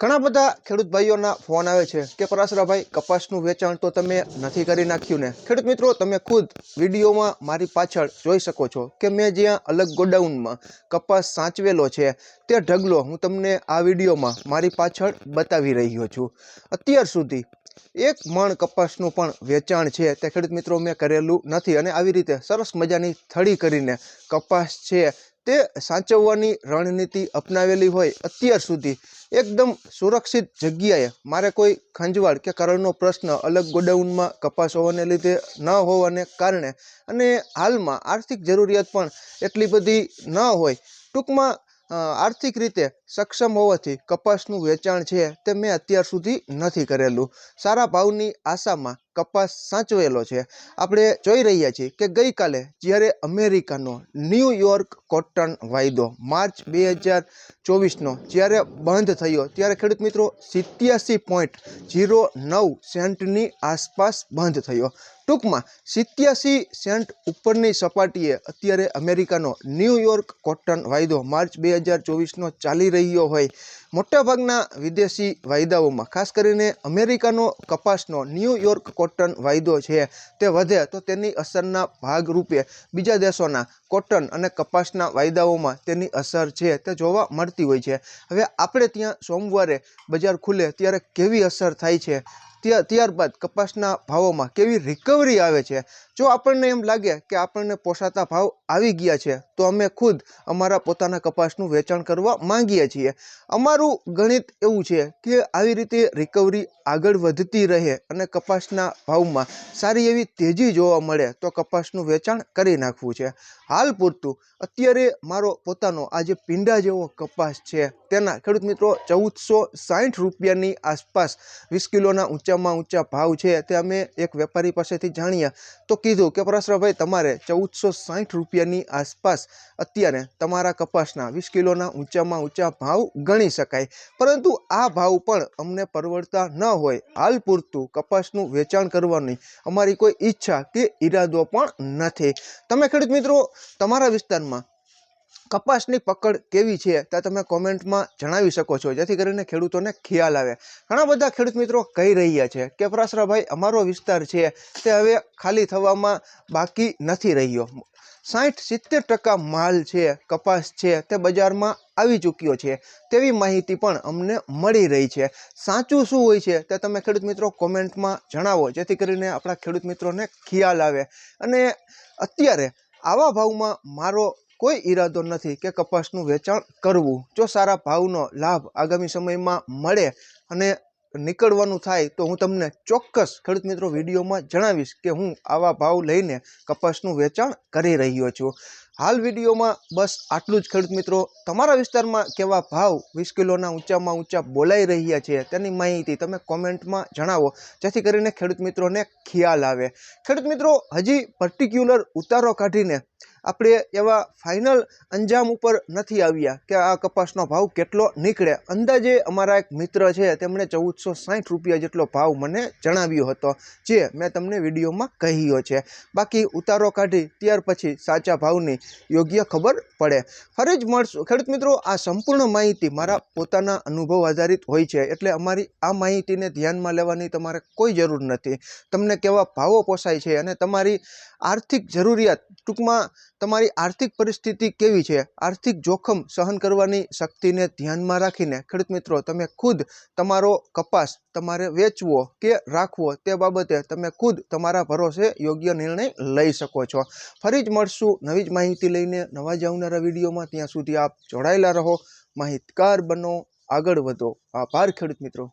ઘણા બધા ખેડૂત ભાઈઓના ફોન આવે છે કે પરાસરાભાઈ કપાસનું વેચાણ તો તમે નથી કરી નાખ્યું ને? ખેડૂત મિત્રો, તમે ખુદ વિડીયોમાં મારી પાછળ જોઈ શકો છો કે, મેં જ્યાં અલગ ગોડાઉનમાં કપાસ સાચવેલો છે તે ઢગલો હું તમને આ વિડીયોમાં મારી પાછળ બતાવી રહ્યો છું. અત્યાર સુધી એક મણ કપાસનું પણ વેચાણ છે, તે ખેડૂત મિત્રો, મેં કરેલું નથી અને આવી રીતે સરસ મજાની થળી કરીને કપાસ છે તે સાચવવાની રણનીતિ અપનાવેલી હોય અત્યાર સુધી. એકદમ સુરક્ષિત જગ્યાએ મારે કોઈ ખંજવાળ કે કરણનો પ્રશ્ન અલગ ગોડાઉનમાં કપાસ હોવાને લીધે ન હોવાને કારણે અને હાલમાં આર્થિક જરૂરિયાત પણ એટલી બધી ન હોય. ટૂંકમાં આર્થિક રીતે સક્ષમ હોવાથી કપાસનું વેચાણ છે તે મેં અત્યાર સુધી નથી કરેલું. સારા ભાવની આશામાં કપાસ સાચવેલો છે. આપણે જોઈ રહ્યા છીએ કે ગઈકાલે જ્યારે અમેરિકાનો ન્યૂયોર્ક કોટન વાયદો માર્ચ બે હજાર ચોવીસનો જ્યારે બંધ થયો ત્યારે ખેડૂત મિત્રો સિત્યાસી પોઈન્ટ જીરો નવ સેન્ટની આસપાસ બંધ થયો. ટૂંકમાં સિત્યાસી સેન્ટ ઉપરની સપાટીએ અત્યારે અમેરિકાનો ન્યૂયોર્ક કોટન વાયદો માર્ચ બે હજાર ચોવીસનો ચાલી રહ્યો હોય. મોટાભાગના વિદેશી વાયદાઓમાં, ખાસ કરીને અમેરિકાનો કપાસનો ન્યૂયોર્ક કોટન વાયદો છે, તે વધે તો તેની અસરના ભાગરૂપે બીજા દેશોના કોટન અને કપાસના વાયદાઓમાં તેની અસર છે, તે જોવા મળતી હોય છે. હવે આપણે ત્યાં સોમવારે બજાર ખુલે ત્યારે કેવી અસર થાય છે? ત્યાર ત્યારબાદ કપાસના ભાવોમાં કેવી રિકવરી આવે છે? જો આપણને એમ લાગે કે આપણને પોસાતા ભાવ આવી ગયા છે, તો અમે ખુદ અમારા પોતાના કપાસનું વેચાણ કરવા માંગીએ છીએ. અમારું ગણિત એવું છે કે આવી રીતે રિકવરી આગળ વધતી રહે અને કપાસના ભાવમાં સારી એવી તેજી જોવા મળે, તો કપાસનું વેચાણ કરી નાખવું છે. હાલ પૂરતું. અત્યારે મારો પોતાનો આ જે પીંડા જેવો કપાસ છે, તેના ખેડૂત મિત્રો ચૌદસો સાઠ રૂપિયાની આસપાસ વીસ કિલોના ઊંચામાં ઊંચા ભાવ છે, તે અમે એક વેપારી પાસેથી જાણ્યા તો કીધું કે પરાશરાભાઈ, તમારે ચૌદસો સાઠ રૂપિયાની આસપાસ અત્યારે તમારા કપાસના વીસ કિલોના ઊંચામાં ઊંચા ભાવ ગણી શકાય. પરંતુ આ ભાવ પણ અમને પરવડતા ન હોય. હાલ પૂરતું કપાસનું વેચાણ કરવાની અમારી કોઈ ઈચ્છા કે ઈરાદો પણ નથી. તમે ખેડૂત મિત્રો, તમારા વિસ્તારમાં કપાસની પકડ કેવી છે તે તમે કોમેન્ટમાં જણાવી શકો છો. જેથી કરીને ખેડૂતોને ખ્યાલ આવે. ઘણા બધા ખેડૂત મિત્રો કહી રહ્યા છે કે પરાશરાભાઈ અમારો વિસ્તાર છે. તે હવે ખાલી થવામાં બાકી નથી રહ્યો. સાઠ સિત્તેર ટકા માલ છે, કપાસ છે, તે બજારમાં આવી ચૂક્યો છે. તેવી માહિતી પણ અમને મળી રહી છે. સાચું શું હોય છે તે તમે ખેડૂત મિત્રો કોમેન્ટમાં જણાવો. જેથી કરીને આપણા ખેડૂત મિત્રોને ખ્યાલ આવે. અને અત્યારે આવા ભાવમાં મારો કોઈ ઈરાદો નથી કે કપાસનું વેચાણ કરવું. જો સારા ભાવનો લાભ આગામી સમયમાં મળે અને નીકળવાનું થાય, તો હું તમને ચોક્કસ ખેડૂત મિત્રો વિડીયોમાં જણાવીશ કે હું આવા ભાવ લઈને કપાસનું વેચાણ કરી રહ્યો છું. હાલ વિડીયોમાં બસ આટલું જ ખેડૂત મિત્રો. તમારા વિસ્તારમાં કેવા ભાવ વીસ કિલોના ઊંચામાં ઊંચા બોલાઈ રહ્યા છે તેની માહિતી તમે કોમેન્ટમાં જણાવો, જેથી કરીને ખેડૂત મિત્રોને ખ્યાલ આવે. ખેડૂત મિત્રો, હજી પર્ટિક્યુલર ઉતારો કાઢીને આપણે એવા ફાઇનલ અંજામ ઉપર નથી આવ્યા કે આ કપાસનો ભાવ કેટલો નીકળે. અંદાજે અમારા એક મિત્ર છે, તેમણે ચૌદસો સાઠ રૂપિયા જેટલો ભાવ મને જણાવ્યો હતો, જે મેં તમને વિડીયોમાં કહ્યો છે. બાકી ઉતારો કાઢી ત્યાર પછી સાચા ભાવની યોગ્ય ખબર પડે. ફરી જ મળશું. ખેડૂત મિત્રો, આ સંપૂર્ણ માહિતી મારા પોતાના અનુભવ આધારિત હોય છે, એટલે અમારી આ માહિતીને ધ્યાનમાં લેવાની તમારે કોઈ જરૂર નથી. તમને કેવા ભાવો પોસાય છે અને તમારી આર્થિક જરૂરિયાત ટૂંકમાં તમારી આર્થિક પરિસ્થિતિ કેવી છે? આર્થિક જોખમ સહન કરવાની શક્તિને ધ્યાનમાં રાખીને, ખેડૂત મિત્રો, તમે ખુદ તમારો કપાસ તમારે વેચવો કે રાખવો તે બાબતે તમે ખુદ તમારા ભરોસે યોગ્ય નિર્ણય લઈ શકો છો. ફરી જ મળશું નવી જ માહિતી લઈને. નવા જ આવનારા વિડીયોમાં. ત્યાં સુધી આપ જોડાયેલા રહો. માહિતગાર બનો. આગળ વધો. આભાર, ખેડૂત મિત્રો.